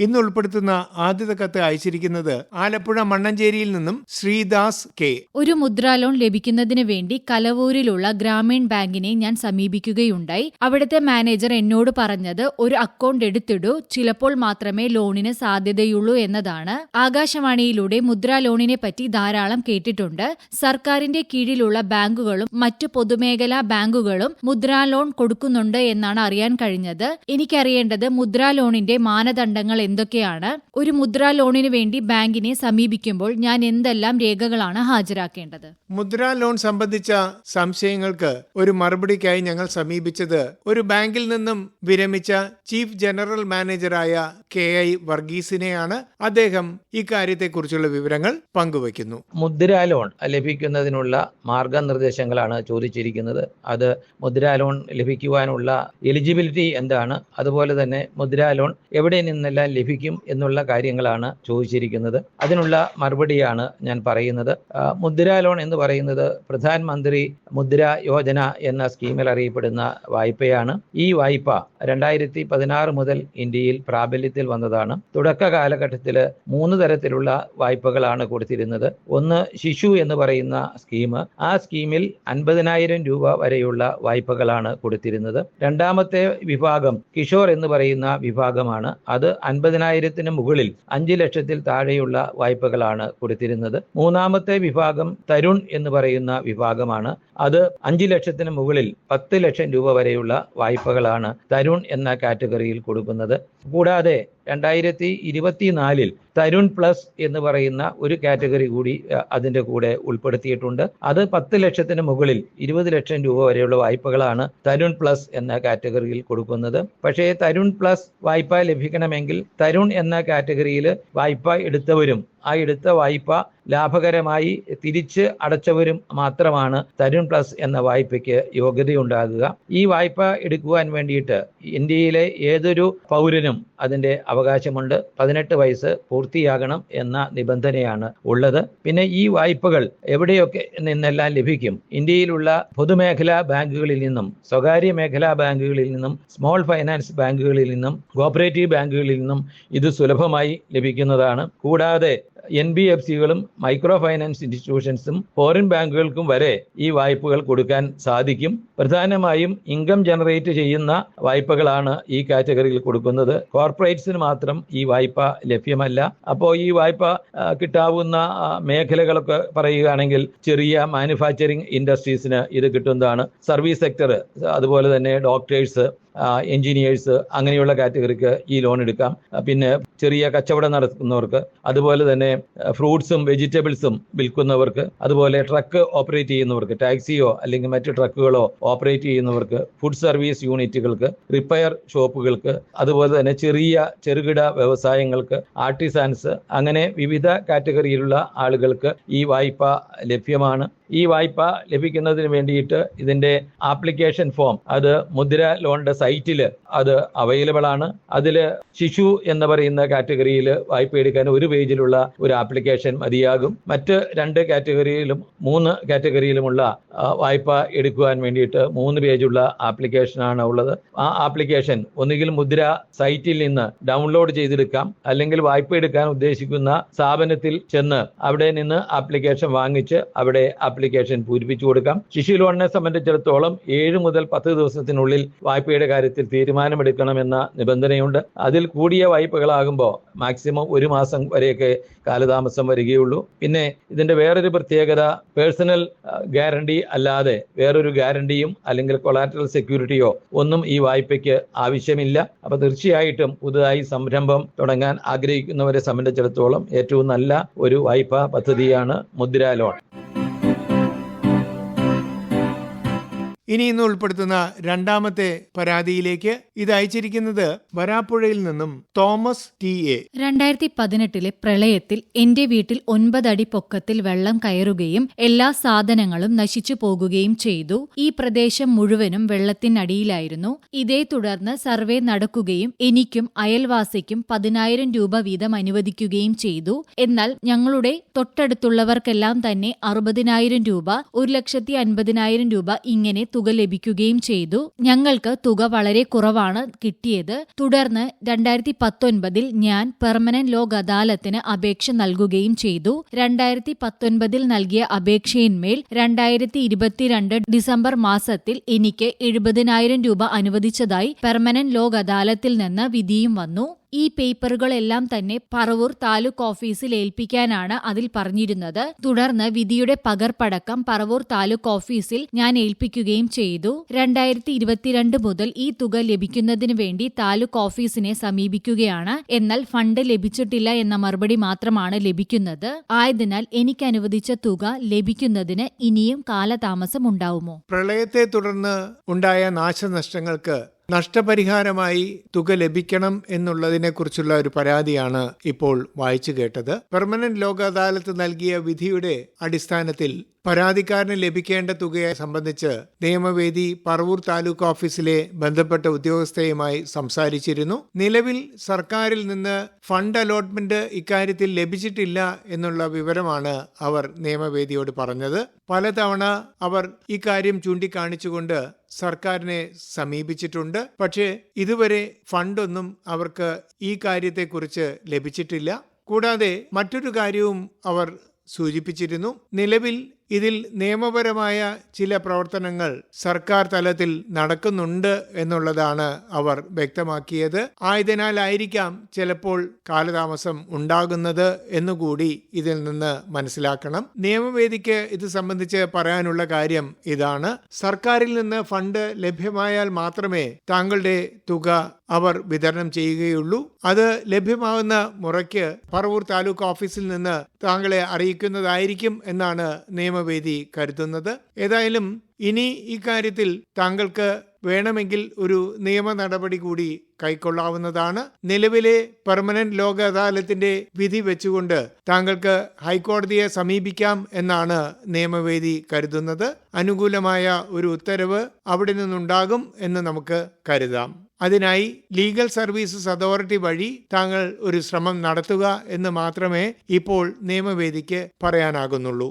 ഇന്ന് ഉൾപ്പെടുത്തുന്ന ആദ്യത്തെ കത്ത് അയച്ചിരിക്കുന്നത് ആലപ്പുഴ മണ്ണഞ്ചേരിയിൽ നിന്നും ശ്രീദാസ് കെ. ഒരു മുദ്രാ ലോൺ ലഭിക്കുന്നതിന് വേണ്ടി കലവൂരിലുള്ള ഗ്രാമീൺ ബാങ്കിനെ ഞാൻ സമീപിക്കുകയുണ്ടായി. അവിടുത്തെ മാനേജർ എന്നോട് പറഞ്ഞത് ഒരു അക്കൗണ്ട് എടുത്തിടൂ ചിലപ്പോൾ മാത്രമേ ലോണിന് സാധ്യതയുള്ളൂ എന്നതാണ്. ആകാശവാണിയിലൂടെ മുദ്രാ ലോണിനെ പറ്റി ധാരാളം കേട്ടിട്ടുണ്ട്. സർക്കാരിന്റെ കീഴിലുള്ള ബാങ്കുകളും മറ്റു പൊതുമേഖലാ ബാങ്കുകളും മുദ്രാ ലോൺ കൊടുക്കുന്നുണ്ട് എന്നാണ് അറിയാൻ കഴിഞ്ഞത്. എനിക്കറിയേണ്ടത് മുദ്രാ ലോണിന്റെ മാനദണ്ഡങ്ങൾ എന്തൊക്കെയാണ്? ഒരു മുദ്രാ ലോണിന് വേണ്ടി ബാങ്കിനെ സമീപിക്കുമ്പോൾ ഞാൻ എന്തെല്ലാം രേഖകളാണ് ഹാജരാക്കേണ്ടത്? മുദ്രാ ലോൺ സംബന്ധിച്ച സംശയങ്ങൾക്ക് ഒരു മറുപടിക്കായി ഞങ്ങൾ സമീപിച്ചത് ഒരു ബാങ്കിൽ നിന്നും വിരമിച്ച ചീഫ് ജനറൽ മാനേജറായ കെ ഐ വർഗീസിനെയാണ്. അദ്ദേഹം ഇക്കാര്യത്തെക്കുറിച്ചുള്ള വിവരങ്ങൾ പങ്കുവയ്ക്കുന്നു. മുദ്രാ ലോൺ ലഭിക്കുന്നതിനുള്ള മാർഗനിർദ്ദേശങ്ങളാണ് ചോദിച്ചിരിക്കുന്നത്. അത് മുദ്രാ ലോൺ ലഭിക്കുവാനുള്ള എലിജിബിലിറ്റി എന്താണ്? അതുപോലെ തന്നെ മുദ്രാ ലോൺ എവിടെ നിന്നെല്ലാം ലഭിക്കും എന്നുള്ള കാര്യങ്ങളാണ് ചോദിച്ചിരിക്കുന്നത്. അതിനുള്ള മറുപടിയാണ് ഞാൻ പറയുന്നത്. മുദ്ര ലോൺ എന്ന് പറയുന്നത് പ്രധാൻ മന്ത്രി മുദ്ര യോജന എന്ന സ്കീമിൽ അറിയപ്പെടുന്ന വായ്പയാണ്. ഈ വായ്പ രണ്ടായിരത്തി പതിനാറ് മുതൽ ഇന്ത്യയിൽ പ്രാബല്യത്തിൽ വന്നതാണ്. തുടക്ക കാലഘട്ടത്തിൽ മൂന്ന് തരത്തിലുള്ള വായ്പകളാണ് കൊടുത്തിരുന്നത്. ഒന്ന് ശിശു എന്ന് പറയുന്ന സ്കീം. ആ സ്കീമിൽ അൻപതിനായിരം രൂപ വരെയുള്ള വായ്പകളാണ് കൊടുത്തിരുന്നത്. രണ്ടാമത്തെ വിഭാഗം കിഷോർ എന്ന് പറയുന്ന വിഭാഗമാണ്. അത് അൻപതിനായിരത്തിന് മുകളിൽ അഞ്ച് ലക്ഷത്തിൽ താഴെയുള്ള വായ്പകളാണ് കൊടുത്തിരുന്നത്. മൂന്നാമത്തെ വിഭാഗം തരുൺ എന്ന് പറയുന്ന വിഭാഗമാണ്. അത് അഞ്ച് ലക്ഷത്തിന് മുകളിൽ പത്ത് ലക്ഷം രൂപ വരെയുള്ള വായ്പകളാണ് തരുൺ എന്ന കാറ്റഗറിയിൽ കൊടുക്കുന്നത്. കൂടാതെ രണ്ടായിരത്തി ഇരുപത്തിനാലിൽ തരുൺ പ്ലസ് എന്ന് പറയുന്ന ഒരു കാറ്റഗറി കൂടി അതിന്റെ കൂടെ ഉൾപ്പെടുത്തിയിട്ടുണ്ട്. അത് പത്ത് ലക്ഷത്തിന് മുകളിൽ ഇരുപത് ലക്ഷം രൂപ വരെയുള്ള വായ്പകളാണ് തരുൺ പ്ലസ് എന്ന കാറ്റഗറിയിൽ കൊടുക്കുന്നത്. പക്ഷേ തരുൺ പ്ലസ് വായ്പ ലഭിക്കണമെങ്കിൽ തരുൺ എന്ന കാറ്റഗറിയിൽ വായ്പ എടുത്തവരും ആ എടുത്ത വായ്പ ലാഭകരമായി തിരിച്ച് അടച്ചവരും മാത്രമാണ് തരുൺ പ്ലസ് എന്ന വായ്പയ്ക്ക് യോഗ്യതയുണ്ടാകുക. ഈ വായ്പ എടുക്കുവാൻ വേണ്ടിയിട്ട് ഇന്ത്യയിലെ ഏതൊരു പൗരനും അതിന്റെ അവകാശമുണ്ട്. പതിനെട്ട് വയസ്സ് പൂർത്തിയാകണം എന്ന നിബന്ധനയാണ് ഉള്ളത്. പിന്നെ ഈ വായ്പകൾ എവിടെയൊക്കെ നിന്നെല്ലാം ലഭിക്കും? ഇന്ത്യയിലുള്ള പൊതുമേഖലാ ബാങ്കുകളിൽ നിന്നും സ്വകാര്യ മേഖലാ ബാങ്കുകളിൽ നിന്നും സ്മോൾ ഫൈനാൻസ് ബാങ്കുകളിൽ നിന്നും കോപ്പറേറ്റീവ് ബാങ്കുകളിൽ നിന്നും ഇത് സുലഭമായി ലഭിക്കുന്നതാണ്. കൂടാതെ എൻ ബി എഫ് സികളും മൈക്രോ ഫൈനാൻസ് ഇൻസ്റ്റിറ്റ്യൂഷൻസും ഫോറിൻ ബാങ്കുകൾക്കും വരെ ഈ വായ്പകൾ കൊടുക്കാൻ സാധിക്കും. പ്രധാനമായും ഇൻകം ജനറേറ്റ് ചെയ്യുന്ന വായ്പകളാണ് ഈ കാറ്റഗറിയിൽ കൊടുക്കുന്നത്. കോർപ്പറേറ്റ്സിന് മാത്രം ഈ വായ്പ ലഭ്യമല്ല. അപ്പോൾ ഈ വായ്പ കിട്ടാവുന്ന മേഖലകളൊക്കെ പറയുകയാണെങ്കിൽ ചെറിയ മാനുഫാക്ചറിംഗ് ഇൻഡസ്ട്രീസിന് ഇത് കിട്ടുന്നതാണ്. സർവീസ് സെക്ടർ അതുപോലെ തന്നെ ഡോക്ടേഴ്സ് എഞ്ചിനീയേഴ്സ് അങ്ങനെയുള്ള കാറ്റഗറിക്ക് ഈ ലോൺ എടുക്കാം. പിന്നെ ചെറിയ കച്ചവടം നടത്തുന്നവർക്ക് അതുപോലെ തന്നെ ഫ്രൂട്ട്സും വെജിറ്റബിൾസും വിൽക്കുന്നവർക്ക് അതുപോലെ ട്രക്ക് ഓപ്പറേറ്റ് ചെയ്യുന്നവർക്ക് ടാക്സിയോ അല്ലെങ്കിൽ മറ്റു ട്രക്കുകളോ ഓപ്പറേറ്റ് ചെയ്യുന്നവർക്ക് ഫുഡ് സർവീസ് യൂണിറ്റുകൾക്ക് റിപ്പയർ ഷോപ്പുകൾക്ക് അതുപോലെ തന്നെ ചെറിയ ചെറുകിട വ്യവസായങ്ങൾക്ക് ആർട്ടിസാൻസ് അങ്ങനെ വിവിധ കാറ്റഗറിയിലുള്ള ആളുകൾക്ക് ഈ വായ്പ ലഭ്യമാണ്. ഈ വായ്പ ലഭിക്കുന്നതിന് വേണ്ടിയിട്ട് ഇതിന്റെ ആപ്ലിക്കേഷൻ ഫോം അത് മുദ്ര ലോണിന്റെ സൈറ്റിൽ അത് അവൈലബിൾ ആണ്. അതിൽ ശിശു എന്ന് പറയുന്ന കാറ്റഗറിയിൽ വായ്പ എടുക്കാൻ ഒരു പേജിലുള്ള ഒരു ആപ്ലിക്കേഷൻ മതിയാകും. മറ്റ് രണ്ട് കാറ്റഗറിയിലും മൂന്ന് കാറ്റഗറിയിലുമുള്ള വായ്പ എടുക്കുവാൻ വേണ്ടിയിട്ട് മൂന്ന് പേജുള്ള ആപ്ലിക്കേഷനാണ് ഉള്ളത്. ആ ആപ്ലിക്കേഷൻ ഒന്നുകിൽ മുദ്ര സൈറ്റിൽ നിന്ന് ഡൗൺലോഡ് ചെയ്തെടുക്കാം. അല്ലെങ്കിൽ വായ്പ എടുക്കാൻ ഉദ്ദേശിക്കുന്ന സ്ഥാപനത്തിൽ ചെന്ന് അവിടെ നിന്ന് ആപ്ലിക്കേഷൻ വാങ്ങിച്ച് അവിടെ ആപ്ലിക്കേഷൻ പൂരിപ്പിച്ചു കൊടുക്കാം. ശിശു ലോണിനെ സംബന്ധിച്ചിടത്തോളം ഏഴ് മുതൽ പത്ത് ദിവസത്തിനുള്ളിൽ വായ്പയുടെ കാര്യത്തിൽ തീരുമാനമെടുക്കണമെന്ന നിബന്ധനയുണ്ട്. അതിൽ കൂടിയ വായ്പകളാകുമ്പോൾ മാക്സിമം ഒരു മാസം വരെയൊക്കെ കാലതാമസം വരികയുള്ളൂ. പിന്നെ ഇതിന്റെ വേറൊരു പ്രത്യേകത പേഴ്സണൽ ഗ്യാരണ്ടി അല്ലാതെ വേറൊരു ഗ്യാരണ്ടിയും അല്ലെങ്കിൽ കൊളാറ്ററൽ സെക്യൂരിറ്റിയോ ഒന്നും ഈ വായ്പയ്ക്ക് ആവശ്യമില്ല. അപ്പൊ തീർച്ചയായിട്ടും പുതുതായി സംരംഭം തുടങ്ങാൻ ആഗ്രഹിക്കുന്നവരെ സംബന്ധിച്ചിടത്തോളം ഏറ്റവും നല്ല ഒരു വായ്പാ പദ്ധതിയാണ് മുദ്ര ലോൺ. ഇനി ഇന്ന് ഉൾപ്പെടുത്തുന്ന രണ്ടാമത്തെ പരാതിയിലേക്ക് ഇത് അയച്ചിരിക്കുന്നത് വരാപ്പുഴയിൽ നിന്നും തോമസ് ടി എ. രണ്ടായിരത്തി പതിനെട്ടിലെ പ്രളയത്തിൽ എന്റെ വീട്ടിൽ ഒൻപതടി പൊക്കത്തിൽ വെള്ളം കയറുകയും എല്ലാ സാധനങ്ങളും നശിച്ചു പോകുകയും ചെയ്തു. ഈ പ്രദേശം മുഴുവനും വെള്ളത്തിനടിയിലായിരുന്നു. ഇതേ തുടർന്ന് സർവേ നടക്കുകയും എനിക്കും അയൽവാസിക്കും പതിനായിരം രൂപ വീതം അനുവദിക്കുകയും ചെയ്തു. എന്നാൽ ഞങ്ങളുടെ തൊട്ടടുത്തുള്ളവർക്കെല്ലാം തന്നെ അറുപതിനായിരം രൂപ ഒരു ലക്ഷത്തി അൻപതിനായിരം രൂപ ഇങ്ങനെ തുക ലഭിക്കുകയും ചെയ്തു. ഞങ്ങൾക്ക് തുക വളരെ കുറവാണ് കിട്ടിയത്. തുടർന്ന് രണ്ടായിരത്തി പത്തൊൻപതിൽ ഞാൻ പെർമനന്റ് ലോക് അദാലത്തിന് അപേക്ഷ നൽകുകയും ചെയ്തു. രണ്ടായിരത്തി പത്തൊൻപതിൽ നൽകിയ അപേക്ഷയിന്മേൽ രണ്ടായിരത്തി ഇരുപത്തിരണ്ട് ഡിസംബർ മാസത്തിൽ എനിക്ക് എഴുപതിനായിരം രൂപ അനുവദിച്ചതായി പെർമനന്റ് ലോക് അദാലത്തിൽ നിന്ന് വിധിയും വന്നു. ഈ പേപ്പറുകളെല്ലാം തന്നെ പറവൂർ താലൂക്ക് ഓഫീസിൽ ഏൽപ്പിക്കാനാണ് അതിൽ പറഞ്ഞിരുന്നത്. തുടർന്ന് വിധിയുടെ പകർപ്പടക്കം പറവൂർ താലൂക്ക് ഓഫീസിൽ ഞാൻ ഏൽപ്പിക്കുകയും ചെയ്തു. രണ്ടായിരത്തി ഇരുപത്തിരണ്ട് മുതൽ ഈ തുക ലഭിക്കുന്നതിനു വേണ്ടി താലൂക്ക് ഓഫീസിനെ സമീപിക്കുകയാണ്. എന്നാൽ ഫണ്ട് ലഭിച്ചിട്ടില്ല എന്ന മറുപടി മാത്രമാണ് ലഭിക്കുന്നത്. ആയതിനാൽ എനിക്ക് അനുവദിച്ച തുക ലഭിക്കുന്നതിന് ഇനിയും കാലതാമസം ഉണ്ടാവുമോ? പ്രളയത്തെ തുടർന്ന് ഉണ്ടായ നാശനഷ്ടങ്ങൾക്ക് നഷ്ടപരിഹാരമായി തുക ലഭിക്കണം എന്നുള്ളതിനെക്കുറിച്ചുള്ള ഒരു പരാതിയാണ് ഇപ്പോൾ വായിച്ചു കേട്ടത്. പെർമനന്റ് ലോക അദാലത്ത് നൽകിയ വിധിയുടെ അടിസ്ഥാനത്തിൽ പരാതിക്കാരന് ലഭിക്കേണ്ട തുകയെ സംബന്ധിച്ച് നിയമവേദി പറവൂർ താലൂക്ക് ഓഫീസിലെ ബന്ധപ്പെട്ട ഉദ്യോഗസ്ഥയുമായി സംസാരിച്ചിരുന്നു. നിലവിൽ സർക്കാരിൽ നിന്ന് ഫണ്ട് അലോട്ട്മെന്റ് ഇക്കാര്യത്തിൽ ലഭിച്ചിട്ടില്ല എന്നുള്ള വിവരമാണ് അവർ നിയമവേദിയോട് പറഞ്ഞത്. പലതവണ അവർ ഇക്കാര്യം ചൂണ്ടിക്കാണിച്ചുകൊണ്ട് സർക്കാരിനെ സമീപിച്ചിട്ടുണ്ട്. പക്ഷേ ഇതുവരെ ഫണ്ടൊന്നും അവർക്ക് ഈ കാര്യത്തെക്കുറിച്ച് ലഭിച്ചിട്ടില്ല. കൂടാതെ മറ്റൊരു കാര്യവും അവർ സൂചിപ്പിച്ചിരുന്നു. നിലവിൽ ഇതിൽ നിയമപരമായ ചില പ്രവർത്തനങ്ങൾ സർക്കാർ തലത്തിൽ നടക്കുന്നുണ്ട് എന്നുള്ളതാണ് അവർ വ്യക്തമാക്കിയത്. ആയതിനാലായിരിക്കാം ചിലപ്പോൾ കാലതാമസം ഉണ്ടാകുന്നത് എന്നുകൂടി ഇതിൽ നിന്ന് മനസ്സിലാക്കണം. നിയമവേദിക്ക് ഇത് സംബന്ധിച്ച് പറയാനുള്ള കാര്യം ഇതാണ്. സർക്കാരിൽ നിന്ന് ഫണ്ട് ലഭ്യമായാൽ മാത്രമേ താങ്കളുടെ തുക അവർ വിതരണം ചെയ്യുകയുള്ളൂ. അത് ലഭ്യമാകുന്ന മുറയ്ക്ക് പറവൂർ താലൂക്ക് ഓഫീസിൽ നിന്ന് താങ്കളെ അറിയിക്കുന്നതായിരിക്കും എന്നാണ് നിയമവേദി കരുതുന്നത്. ഏതായാലും ഇനി ഇക്കാര്യത്തിൽ താങ്കൾക്ക് വേണമെങ്കിൽ ഒരു നിയമ നടപടി കൂടി കൈക്കൊള്ളാവുന്നതാണ്. നിലവിലെ പെർമനന്റ് ലോക അദാലത്തിന്റെ വിധി വെച്ചുകൊണ്ട് താങ്കൾക്ക് ഹൈക്കോടതിയെ സമീപിക്കാം എന്നാണ് നിയമവേദി കരുതുന്നത്. അനുകൂലമായ ഒരു ഉത്തരവ് അവിടെ നിന്നുണ്ടാകും എന്ന് നമുക്ക് കരുതാം. അതിനായി ലീഗൽ സർവീസസ് അതോറിറ്റി വഴി താങ്കൾ ഒരു ശ്രമം നടത്തുക എന്ന് മാത്രമേ ഇപ്പോൾ നിയമവേദിക്ക് പറയാനാകുന്നുള്ളൂ.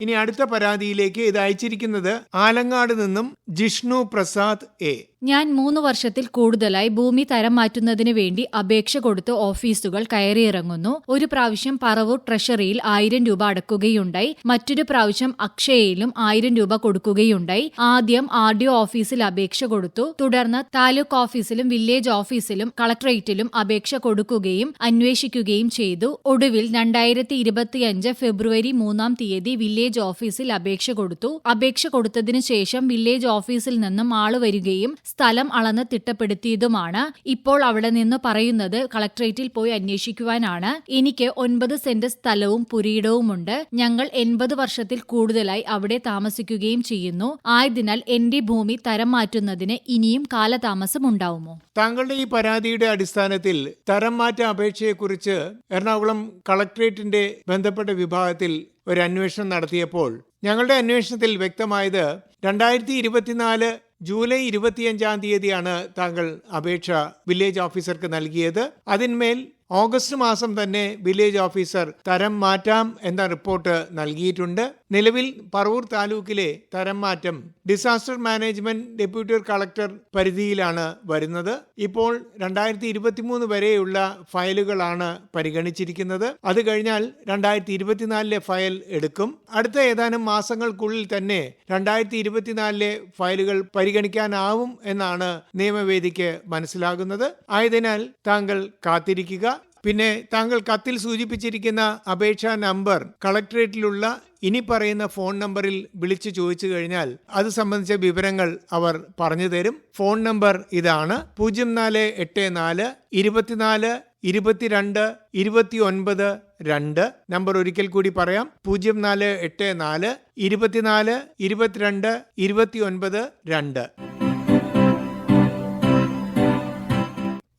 ഇനി അടുത്ത പരാതിയിലേക്ക് ഇത് അയച്ചിരിക്കുന്നത് ആലങ്ങാട് നിന്നും ജിഷ്ണു പ്രസാദ് എ. ഞാൻ മൂന്ന് വർഷത്തിൽ കൂടുതലായി ഭൂമി തരം മാറ്റുന്നതിന് വേണ്ടി അപേക്ഷ കൊടുത്ത് ഓഫീസുകൾ കയറിയിറങ്ങുന്നു. ഒരു പ്രാവശ്യം പറവൂർ ട്രഷറിയിൽ ആയിരം രൂപ അടക്കുകയുണ്ടായി. മറ്റൊരു പ്രാവശ്യം അക്ഷയയിലും ആയിരം രൂപ കൊടുക്കുകയുണ്ടായി. ആദ്യം ആർ ഡി ഓഫീസിൽ അപേക്ഷ കൊടുത്തു. തുടർന്ന് താലൂക്ക് ഓഫീസിലും വില്ലേജ് ഓഫീസിലും കളക്ടറേറ്റിലും അപേക്ഷ കൊടുക്കുകയും അന്വേഷിക്കുകയും ചെയ്തു. ഒടുവിൽ രണ്ടായിരത്തി ഇരുപത്തിയഞ്ച് ഫെബ്രുവരി മൂന്നാം തീയതി വില്ലേജ് ഓഫീസിൽ അപേക്ഷ കൊടുത്തു. അപേക്ഷ കൊടുത്തതിനു ശേഷം വില്ലേജ് ഓഫീസിൽ നിന്നും ആൾ വരികയും സ്ഥലം അളന്ന് തിട്ടപ്പെടുത്തിയതുമാണ്. ഇപ്പോൾ അവിടെ നിന്ന് പറയുന്നത് കളക്ട്രേറ്റിൽ പോയി അന്വേഷിക്കുവാനാണ്. എനിക്ക് ഒൻപത് സെന്റ് സ്ഥലവും പുരീടവുമുണ്ട് ഞങ്ങൾ എൺപത് വർഷത്തിൽ കൂടുതലായി അവിടെ താമസിക്കുകയും ചെയ്യുന്നു. ആയതിനാൽ എന്റെ ഭൂമി തരം മാറ്റുന്നതിന് ഇനിയും കാലതാമസം ഉണ്ടാവുമോ താങ്കളുടെ ഈ പരാതിയുടെ അടിസ്ഥാനത്തിൽ തരം മാറ്റ അപേക്ഷയെക്കുറിച്ച് എറണാകുളം കളക്ട്രേറ്റിന്റെ ബന്ധപ്പെട്ട വിഭാഗത്തിൽ ഒരു അന്വേഷണം നടത്തിയപ്പോൾ ഞങ്ങളുടെ അന്വേഷണത്തിൽ വ്യക്തമായത് രണ്ടായിരത്തി ഇരുപത്തിനാല് ജൂലൈ ഇരുപത്തിയഞ്ചാം തീയതിയാണ് താങ്കൾ അപേക്ഷ വില്ലേജ് ഓഫീസർക്ക് നൽകിയത്. അതിന്മേൽ ഓഗസ്റ്റ് മാസം തന്നെ വില്ലേജ് ഓഫീസർ തരം മാറ്റാം എന്ന റിപ്പോർട്ട് നൽകിയിട്ടുണ്ട്. നിലവിൽ പറവൂർ താലൂക്കിലെ തരം മാറ്റം ഡിസാസ്റ്റർ മാനേജ്മെന്റ് ഡെപ്യൂട്ടി കളക്ടർ പരിധിയിലാണ് വരുന്നത്. ഇപ്പോൾ രണ്ടായിരത്തി ഇരുപത്തിമൂന്ന് വരെയുള്ള ഫയലുകളാണ് പരിഗണിച്ചിരിക്കുന്നത്. അത് കഴിഞ്ഞാൽ രണ്ടായിരത്തി ഇരുപത്തിനാലിലെ ഫയൽ എടുക്കും. അടുത്ത ഏതാനും മാസങ്ങൾക്കുള്ളിൽ തന്നെ രണ്ടായിരത്തി ഇരുപത്തിനാലിലെ ഫയലുകൾ പരിഗണിക്കാനാവും എന്നാണ് നിയമവേദിക്ക് മനസ്സിലാകുന്നത്. ആയതിനാൽ താങ്കൾ കാത്തിരിക്കുക. പിന്നെ താങ്കൾ കത്തിൽ സൂചിപ്പിച്ചിരിക്കുന്ന അപേക്ഷാ നമ്പർ കളക്ടറേറ്റിലുള്ള ഇനി പറയുന്ന ഫോൺ നമ്പറിൽ വിളിച്ചു ചോദിച്ചു കഴിഞ്ഞാൽ അത് സംബന്ധിച്ച വിവരങ്ങൾ അവർ പറഞ്ഞു തരും. ഫോൺ നമ്പർ ഇതാണ് പൂജ്യം നാല് എട്ട് നാല് ഇരുപത്തിനാല് ഇരുപത്തിരണ്ട് ഇരുപത്തി ഒൻപത് രണ്ട്. നമ്പർ ഒരിക്കൽ കൂടി പറയാം. പൂജ്യം നാല് എട്ട് നാല് ഇരുപത്തിനാല് ഇരുപത്തിരണ്ട് ഇരുപത്തി ഒൻപത് രണ്ട്.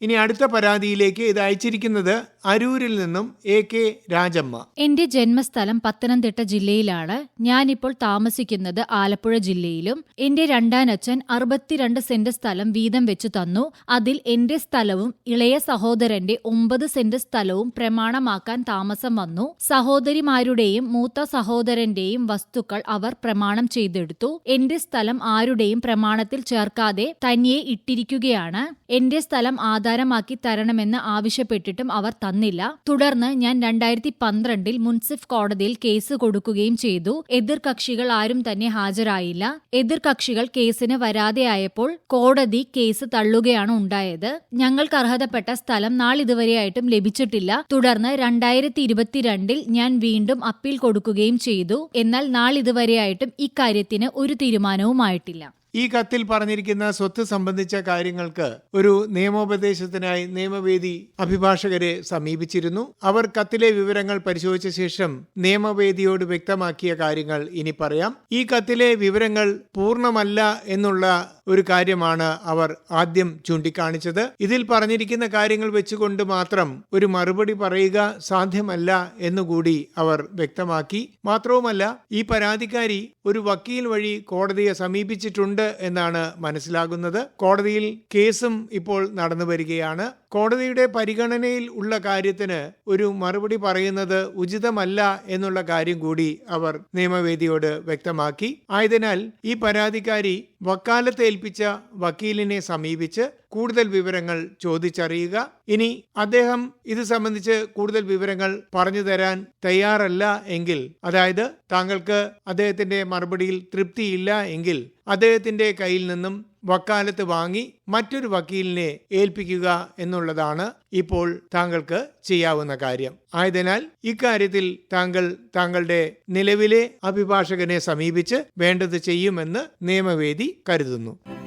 ഇനി അടുത്ത പരാതിയിലേക്ക് ഇത് അയച്ചിരിക്കുന്നത് അരൂരിൽ നിന്നും എ കെ രാജമ്മ. എന്റെ ജന്മസ്ഥലം പത്തനംതിട്ട ജില്ലയിലാണ്. ഞാനിപ്പോൾ താമസിക്കുന്നത് ആലപ്പുഴ ജില്ലയിലും. എന്റെ രണ്ടാനച്ഛൻ അറുപത്തിരണ്ട് സെന്റ് സ്ഥലം വീതം വെച്ചു തന്നു. അതിൽ എന്റെ സ്ഥലവും ഇളയ സഹോദരന്റെ ഒമ്പത് സെന്റ് സ്ഥലവും പ്രമാണമാക്കാൻ താമസം വന്നു. സഹോദരിമാരുടെയും മൂത്ത സഹോദരന്റെയും വസ്തുക്കൾ അവർ പ്രമാണം ചെയ്തെടുത്തു. എന്റെ സ്ഥലം ആരുടെയും പ്രമാണത്തിൽ ചേർക്കാതെ തനിയെ ഇട്ടിരിക്കുകയാണ്. എന്റെ സ്ഥലം ആധാരമാക്കി തരണമെന്ന് ആവശ്യപ്പെട്ടിട്ടും അവർ തന്നില്ല. തുടർന്ന് ഞാൻ രണ്ടായിരത്തി പന്ത്രണ്ടിൽ മുൻസിഫ് കോടതിയിൽ കേസ് കൊടുക്കുകയും ചെയ്തു. എതിർകക്ഷികൾ ആരും തന്നെ ഹാജരായില്ല. എതിർകക്ഷികൾ കേസിന് വരാതെയായപ്പോൾ കോടതി കേസ് തള്ളുകയാണ് ഉണ്ടായത്. ഞങ്ങൾക്ക് അർഹതപ്പെട്ട സ്ഥലം നാളിതുവരെയായിട്ടും ലഭിച്ചിട്ടില്ല. തുടർന്ന് രണ്ടായിരത്തി ഇരുപത്തിരണ്ടിൽ ഞാൻ വീണ്ടും അപ്പീൽ കൊടുക്കുകയും ചെയ്തു. എന്നാൽ നാളിതുവരെയായിട്ടും ഇക്കാര്യത്തിന് ഒരു തീരുമാനവുമായിട്ടില്ല. ഈ കത്തിൽ പറഞ്ഞിരിക്കുന്ന സ്വത്ത് സംബന്ധിച്ച കാര്യങ്ങൾക്ക് ഒരു നിയമോപദേശത്തിനായി നിയമവേദി അഭിഭാഷകരെ സമീപിച്ചിരുന്നു. അവർ കത്തിലെ വിവരങ്ങൾ പരിശോധിച്ച ശേഷം നിയമവേദിയോട് വ്യക്തമാക്കിയ കാര്യങ്ങൾ ഇനി പറയാം. ഈ കത്തിലെ വിവരങ്ങൾ പൂർണമല്ല എന്നുള്ള ഒരു കാര്യമാണ് അവർ ആദ്യം ചൂണ്ടിക്കാണിച്ചത്. ഇതിൽ പറഞ്ഞിരിക്കുന്ന കാര്യങ്ങൾ വെച്ചുകൊണ്ട് മാത്രം ഒരു മറുപടി പറയുക സാധ്യമല്ല എന്നുകൂടി അവർ വ്യക്തമാക്കി. മാത്രവുമല്ല ഈ പരാതിക്കാരി ഒരു വക്കീൽ വഴി കോടതിയെ സമീപിച്ചിട്ടുണ്ട് എന്നാണ് മനസ്സിലാകുന്നത്. കോടതിയിൽ കേസും ഇപ്പോൾ നടന്നു വരികയാണ്. കോടതിയുടെ പരിഗണനയിൽ ഉള്ള കാര്യത്തിന് ഒരു മറുപടി പറയുന്നത് ഉചിതമല്ല എന്നുള്ള കാര്യം കൂടി അവർ നിയമവേദിയോട് വ്യക്തമാക്കി. ആയതിനാൽ ഈ പരാതിക്കാരി വക്കാലത്ത് ഏൽപ്പിച്ച വക്കീലിനെ സമീപിച്ച് കൂടുതൽ വിവരങ്ങൾ ചോദിച്ചറിയുക. ഇനി അദ്ദേഹം ഇത് സംബന്ധിച്ച് കൂടുതൽ വിവരങ്ങൾ പറഞ്ഞു തരാൻ തയ്യാറല്ല എങ്കിൽ അതായത് താങ്കൾക്ക് അദ്ദേഹത്തിന്റെ മറുപടിയിൽ തൃപ്തിയില്ല എങ്കിൽ അദ്ദേഹത്തിന്റെ കയ്യിൽ നിന്നും വക്കാലത്ത് വാങ്ങി മറ്റൊരു വക്കീലിനെ ഏൽപ്പിക്കുക എന്നുള്ളതാണ് ഇപ്പോൾ താങ്കൾക്ക് ചെയ്യാവുന്ന കാര്യം. ആയതിനാൽ ഇക്കാര്യത്തിൽ താങ്കൾ താങ്കളുടെ നിലവിലെ അഭിഭാഷകനെ സമീപിച്ച് വേണ്ടത് ചെയ്യുമെന്ന് നിയമവേദി കരുതുന്നു.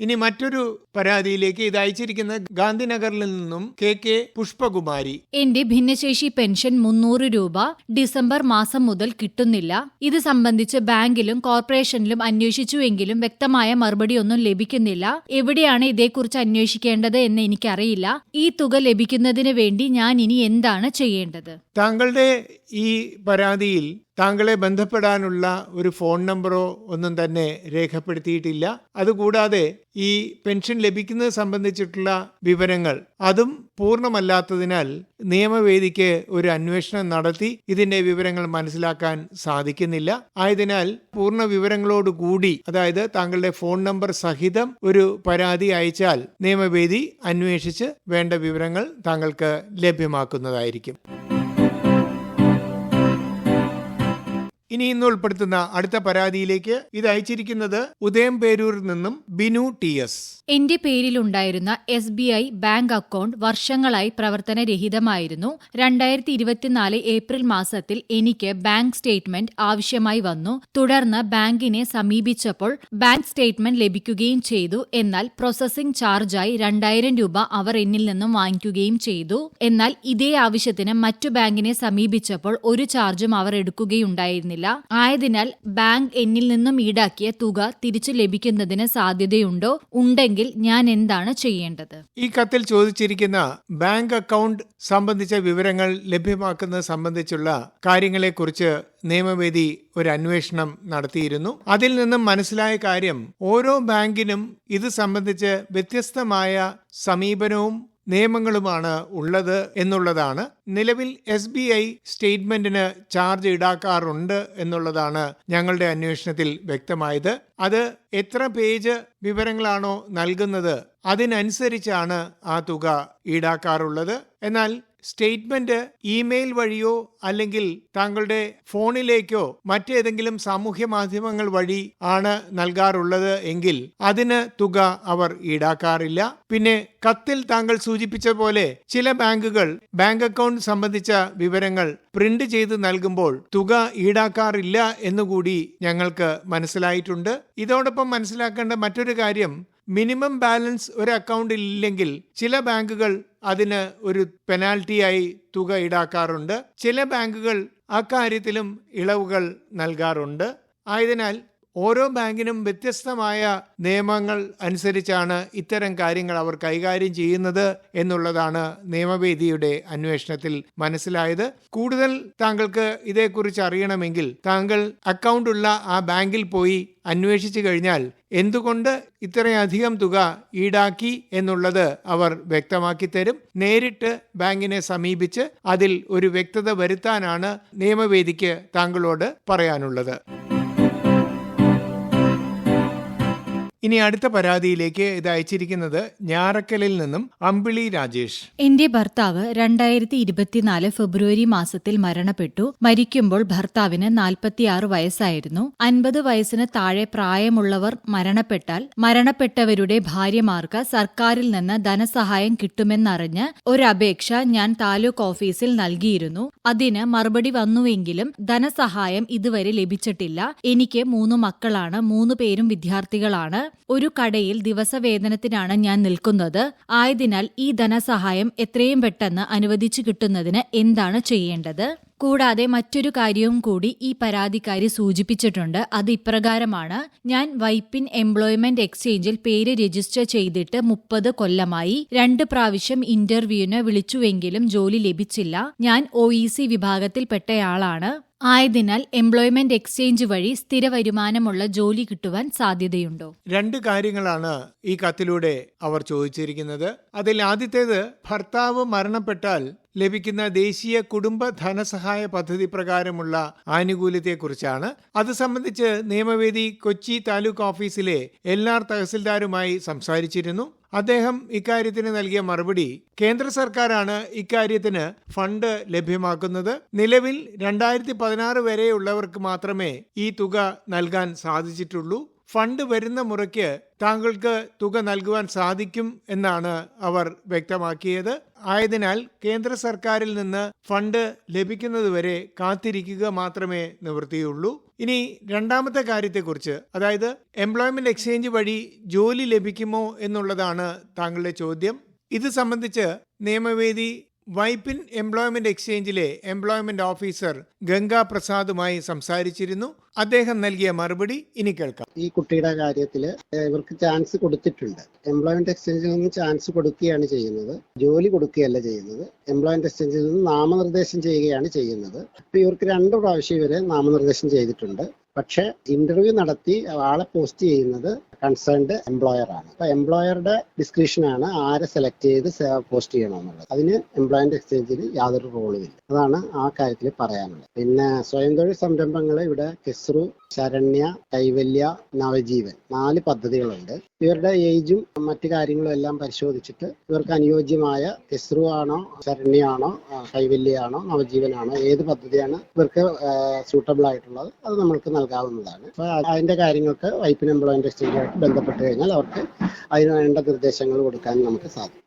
ഇനി മറ്റൊരു പരാതിയിലേക്ക് ഇത് അയച്ചിരിക്കുന്ന ഗാന്ധിനഗറിൽ നിന്നും കെ കെ പുഷ്പകുമാരി. എന്റെ ഭിന്നശേഷി പെൻഷൻ മുന്നൂറ് രൂപ ഡിസംബർ മാസം മുതൽ കിട്ടുന്നില്ല. ഇത് സംബന്ധിച്ച് ബാങ്കിലും കോർപ്പറേഷനിലും അന്വേഷിച്ചുവെങ്കിലും വ്യക്തമായ മറുപടിയൊന്നും ലഭിക്കുന്നില്ല. എവിടെയാണ് ഇതേക്കുറിച്ച് അന്വേഷിക്കേണ്ടത് എന്ന് എനിക്കറിയില്ല. ഈ തുക ലഭിക്കുന്നതിന് വേണ്ടി ഞാൻ ഇനി എന്താണ് ചെയ്യേണ്ടത്? താങ്കളുടെ ഈ പരാതിയിൽ താങ്കളെ ബന്ധപ്പെടാനുള്ള ഒരു ഫോൺ നമ്പറോ ഒന്നും തന്നെ രേഖപ്പെടുത്തിയിട്ടില്ല. അതുകൂടാതെ ഈ പെൻഷൻ ലഭിക്കുന്നത് സംബന്ധിച്ചിട്ടുള്ള വിവരങ്ങൾ അതും പൂർണമല്ലാത്തതിനാൽ നിയമവേദിക്ക് ഒരു അന്വേഷണം നടത്തി ഇതിന്റെ വിവരങ്ങൾ മനസ്സിലാക്കാൻ സാധിക്കുന്നില്ല. ആയതിനാൽ പൂർണ വിവരങ്ങളോടുകൂടി അതായത് താങ്കളുടെ ഫോൺ നമ്പർ സഹിതം ഒരു പരാതി അയച്ചാൽ നിയമവേദി അന്വേഷിച്ച് വേണ്ട വിവരങ്ങൾ താങ്കൾക്ക് ലഭ്യമാക്കുന്നതായിരിക്കും. ഇനി ഇന്ന് ഉൾപ്പെടുത്തുന്ന അടുത്ത പരാതിയിലേക്ക് ഇത് അയച്ചിരിക്കുന്നത് ഉദയം പേരൂരിൽ നിന്നും ബിനു ടി എസ്. എന്റെ പേരിലുണ്ടായിരുന്ന S B I bank account വർഷങ്ങളായി പ്രവർത്തനരഹിതമായിരുന്നു. രണ്ടായിരത്തി ഇരുപത്തിനാല് ഏപ്രിൽ മാസത്തിൽ എനിക്ക് ബാങ്ക് സ്റ്റേറ്റ്മെന്റ് ആവശ്യമായി വന്നു. തുടർന്ന് ബാങ്കിനെ സമീപിച്ചപ്പോൾ ബാങ്ക് സ്റ്റേറ്റ്മെന്റ് ലഭിക്കുകയും ചെയ്തു. എന്നാൽ പ്രോസസ്സിംഗ് ചാർജായി രണ്ടായിരം രൂപ അവർ എന്നിൽ നിന്നും വാങ്ങിക്കുകയും ചെയ്തു. എന്നാൽ ഇതേ ആവശ്യത്തിന് മറ്റു ബാങ്കിനെ സമീപിച്ചപ്പോൾ ഒരു ചാർജും അവർ എടുക്കുകയുണ്ടായിരുന്നില്ല. ആയതിനാൽ ബാങ്ക് എന്നിൽ നിന്നും ഈടാക്കിയ തുക തിരിച്ചു ലഭിക്കുന്നതിന് സാധ്യതയുണ്ടോ? ഉണ്ടെങ്കിൽ ഞാൻ എന്താണ് ചെയ്യേണ്ടത്? ഈ കത്തിൽ ചോദിച്ചിരിക്കുന്ന ബാങ്ക് അക്കൗണ്ട് സംബന്ധിച്ച വിവരങ്ങൾ ലഭ്യമാക്കുന്നത് സംബന്ധിച്ചുള്ള കാര്യങ്ങളെക്കുറിച്ച് നിയമവേദി ഒരു അന്വേഷണം നടത്തിയിരുന്നു. അതിൽ നിന്നും മനസ്സിലായ കാര്യം ഓരോ ബാങ്കിനും ഇത് സംബന്ധിച്ച് വ്യത്യസ്തമായ സമീപനവും നിയമങ്ങളുമാണ് ഉള്ളത് എന്നുള്ളതാണ്. നിലവിൽ എസ് ബി ഐ സ്റ്റേറ്റ്മെന്റിന് ചാർജ് ഈടാക്കാറുണ്ട് എന്നുള്ളതാണ് ഞങ്ങളുടെ അന്വേഷണത്തിൽ വ്യക്തമായത്. അത് എത്ര പേജ് വിവരങ്ങളാണോ നൽകുന്നത് അതിനനുസരിച്ചാണ് ആ തുക ഈടാക്കാറുള്ളത്. എന്നാൽ സ്റ്റേറ്റ്മെന്റ് ഇമെയിൽ വഴിയോ അല്ലെങ്കിൽ താങ്കളുടെ ഫോണിലേക്കോ മറ്റേതെങ്കിലും സാമൂഹ്യ മാധ്യമങ്ങൾ വഴി ആണ് നൽകാറുള്ളത് എങ്കിൽ അതിന് തുക അവർ ഈടാക്കാറില്ല. പിന്നെ കത്തിൽ താങ്കൾ സൂചിപ്പിച്ച പോലെ ചില ബാങ്കുകൾ ബാങ്ക് അക്കൗണ്ട് സംബന്ധിച്ച വിവരങ്ങൾ പ്രിന്റ് ചെയ്ത് നൽകുമ്പോൾ തുക ഈടാക്കാറില്ല എന്നുകൂടി ഞങ്ങൾക്ക് മനസ്സിലായിട്ടുണ്ട്. ഇതോടൊപ്പം മനസ്സിലാക്കേണ്ട മറ്റൊരു കാര്യം മിനിമം ബാലൻസ് ഒരു അക്കൗണ്ടിൽ ഇല്ലെങ്കിൽ ചില ബാങ്കുകൾ അതിന് ഒരു പെനാൽറ്റിയായി തുക ഈടാക്കാറുണ്ട്. ചില ബാങ്കുകൾ അക്കാര്യത്തിലും ഇളവുകൾ നൽകാറുണ്ട്. ആയതിനാൽ ഓരോ ബാങ്കിനും വ്യത്യസ്തമായ നിയമങ്ങൾ അനുസരിച്ചാണ് ഇത്തരം കാര്യങ്ങൾ അവർ കൈകാര്യം ചെയ്യുന്നത് എന്നുള്ളതാണ് നിയമവേദിയുടെ അന്വേഷണത്തിൽ മനസ്സിലായത്. കൂടുതൽ താങ്കൾക്ക് ഇതേക്കുറിച്ച് അറിയണമെങ്കിൽ താങ്കൾ അക്കൗണ്ട് ഉള്ള ആ ബാങ്കിൽ പോയി അന്വേഷിച്ചു കഴിഞ്ഞാൽ എന്തുകൊണ്ട് ഇത്രയധികം തുക ഈടാക്കി എന്നുള്ളത് അവർ വ്യക്തമാക്കി തരും. നേരിട്ട് ബാങ്കിനെ സമീപിച്ച് അതിൽ ഒരു വ്യക്തത വരുത്താനാണ് നിയമവേദിക്ക് താങ്കളോട് പറയാനുള്ളത്. ഇനി അടുത്ത പരാതിയിലേക്ക് ഇത് അയച്ചിരിക്കുന്നത് ഞാറക്കലിൽ നിന്നും അമ്പിളി രാജേഷ്. എന്റെ ഭർത്താവ് രണ്ടായിരത്തി ഇരുപത്തിനാല് ഫെബ്രുവരി മാസത്തിൽ മരണപ്പെട്ടു. മരിക്കുമ്പോൾ ഭർത്താവിന് നാൽപ്പത്തിയാറ് വയസ്സായിരുന്നു. അൻപത് വയസ്സിന് താഴെ പ്രായമുള്ളവർ മരണപ്പെട്ടാൽ മരണപ്പെട്ടവരുടെ ഭാര്യമാർക്ക് സർക്കാരിൽ നിന്ന് ധനസഹായം കിട്ടുമെന്നറിഞ്ഞ് ഒരപേക്ഷ ഞാൻ താലൂക്ക് ഓഫീസിൽ നൽകിയിരുന്നു. അതിന് മറുപടി വന്നുവെങ്കിലും ധനസഹായം ഇതുവരെ ലഭിച്ചിട്ടില്ല. എനിക്ക് മൂന്ന് മക്കളാണ്. മൂന്ന് പേരും വിദ്യാർത്ഥികളാണ്. ഒരു കടയിൽ ദിവസവേതനത്തിനാണ് ഞാൻ നിൽക്കുന്നത്. ആയതിനാൽ ഈ ധനസഹായം എത്രയും പെട്ടെന്ന് അനുവദിച്ചു കിട്ടുന്നതിന് എന്താണ് ചെയ്യേണ്ടത്? കൂടാതെ മറ്റൊരു കാര്യവും കൂടി ഈ പരാതിക്കാരി സൂചിപ്പിച്ചിട്ടുണ്ട്. അത് ഇപ്രകാരമാണ്. ഞാൻ വൈപ്പിൻ എംപ്ലോയ്മെന്റ് എക്സ്ചേഞ്ചിൽ പേര് രജിസ്റ്റർ ചെയ്തിട്ട് മുപ്പത് കൊല്ലമായി രണ്ട് പ്രാവശ്യം ഇന്റർവ്യൂവിന് വിളിച്ചുവെങ്കിലും ജോലി ലഭിച്ചില്ല. ഞാൻ ഒ വിഭാഗത്തിൽപ്പെട്ടയാളാണ്. ആയതിനാൽ എംപ്ലോയ്മെന്റ് എക്സ്ചേഞ്ച് വഴി സ്ഥിര വരുമാനമുള്ള ജോലി കിട്ടുവാൻ സാധ്യതയുണ്ടോ? രണ്ട് കാര്യങ്ങളാണ് ഈ കത്തിലൂടെ അവർ ചോദിച്ചിരിക്കുന്നത്. അതിൽ ആദ്യത്തേത് ഭർത്താവ് മരണപ്പെട്ടാൽ ലഭിക്കുന്ന ദേശീയ കുടുംബ ധനസഹായ പദ്ധതി പ്രകാരമുള്ള ആനുകൂല്യത്തെക്കുറിച്ചാണ്. അത് സംബന്ധിച്ച് നിയമവേദി കൊച്ചി താലൂക്ക് ഓഫീസിലെ എൽ ആർ തഹസിൽദാരുമായി സംസാരിച്ചിരുന്നു. അദ്ദേഹം ഇക്കാര്യത്തിന് നൽകിയ മറുപടി കേന്ദ്ര സർക്കാരാണ് ഇക്കാര്യത്തിന് ഫണ്ട് ലഭ്യമാക്കുന്നത്. നിലവിൽ രണ്ടായിരത്തി പതിനാറ് വരെയുള്ളവർക്ക് മാത്രമേ ഈ തുക നൽകാൻ സാധിച്ചിട്ടുള്ളൂ. ഫണ്ട് വരുന്ന മുറയ്ക്ക് താങ്കൾക്ക് തുക നൽകുവാൻ സാധിക്കും എന്നാണ് അവർ വ്യക്തമാക്കിയത്. ആയതിനാൽ കേന്ദ്ര സർക്കാരിൽ നിന്ന് ഫണ്ട് ലഭിക്കുന്നതുവരെ കാത്തിരിക്കുക മാത്രമേ നിവൃത്തിയുള്ളൂ. ഇനി രണ്ടാമത്തെ കാര്യത്തെക്കുറിച്ച് അതായത് എംപ്ലോയ്മെന്റ് എക്സ്ചേഞ്ച് വഴി ജോലി ലഭിക്കുമോ എന്നുള്ളതാണ് താങ്കളുടെ ചോദ്യം. ഇത് സംബന്ധിച്ച് നിയമവേദി വൈപ്പിൻ എംപ്ലോയ്മെന്റ് എക്സ്ചേഞ്ചിലെ എംപ്ലോയ്മെന്റ് ഓഫീസർ ഗംഗാ പ്രസാദുമായി സംസാരിച്ചിരുന്നു. അദ്ദേഹം നൽകിയ മറുപടി ഇനി കേൾക്കാം. ഈ കുട്ടിയുടെ കാര്യത്തിൽ ഇവർക്ക് ചാൻസ് കൊടുത്തിട്ടുണ്ട്. എംപ്ലോയ്മെന്റ് എക്സ്ചേഞ്ചിൽ നിന്ന് ചാൻസ് കൊടുക്കുകയാണ് ചെയ്യുന്നത്. ജോലി കൊടുക്കുകയല്ല ചെയ്യുന്നത്. എംപ്ലോയ്മെന്റ് എക്സ്ചേഞ്ചിൽ നിന്ന് നാമനിർദ്ദേശം ചെയ്യുകയാണ് ചെയ്യുന്നത്. അപ്പൊ ഇവർക്ക് രണ്ട് പ്രാവശ്യം ഇവരെ നാമനിർദ്ദേശം ചെയ്തിട്ടുണ്ട്. പക്ഷെ ഇന്റർവ്യൂ നടത്തി ആളെ പോസ്റ്റ് ചെയ്യുന്നത് കൺസേൺഡ് എംപ്ലോയർ ആണ്. അപ്പൊ എംപ്ലോയറുടെ ഡിസ്ക്രിപ്ഷൻ ആണ് ആരെ സെലക്ട് ചെയ്ത് പോസ്റ്റ് ചെയ്യണമെന്നുള്ളത്. അതിന് എംപ്ലോയ്മെന്റ് എക്സ്ചേഞ്ചിൽ യാതൊരു റോളും ഇല്ല. അതാണ് ആ കാര്യത്തിൽ പറയാനുള്ളത്. പിന്നെ സ്വയം തൊഴിൽ സംരംഭങ്ങൾ ഇവിടെ കെസ്റു ശരണ്യ കൈവല്യ നവജീവൻ നാല് പദ്ധതികളുണ്ട്. ഇവരുടെ ഏജും മറ്റു കാര്യങ്ങളും എല്ലാം പരിശോധിച്ചിട്ട് ഇവർക്ക് അനുയോജ്യമായ തെസ്രു ആണോ ശരണ്യ ആണോ ആ, കൈവല്യ ആണോ നവജീവനാണോ ഏത് പദ്ധതിയാണ് ഇവർക്ക് സൂട്ടബിൾ ആയിട്ടുള്ളത് അത് നമ്മൾക്ക് നൽകാവുന്നതാണ്. അപ്പൊ അതിന്റെ കാര്യങ്ങൾക്ക് വൈപ്പിൻ എംപ്ലോയ്മെന്റ് എക്സ്ചേഞ്ചുമായിട്ട് ബന്ധപ്പെട്ട് കഴിഞ്ഞാൽ അവർക്ക് അതിന് വേണ്ട നിർദ്ദേശങ്ങൾ കൊടുക്കാൻ നമുക്ക് സാധിക്കും.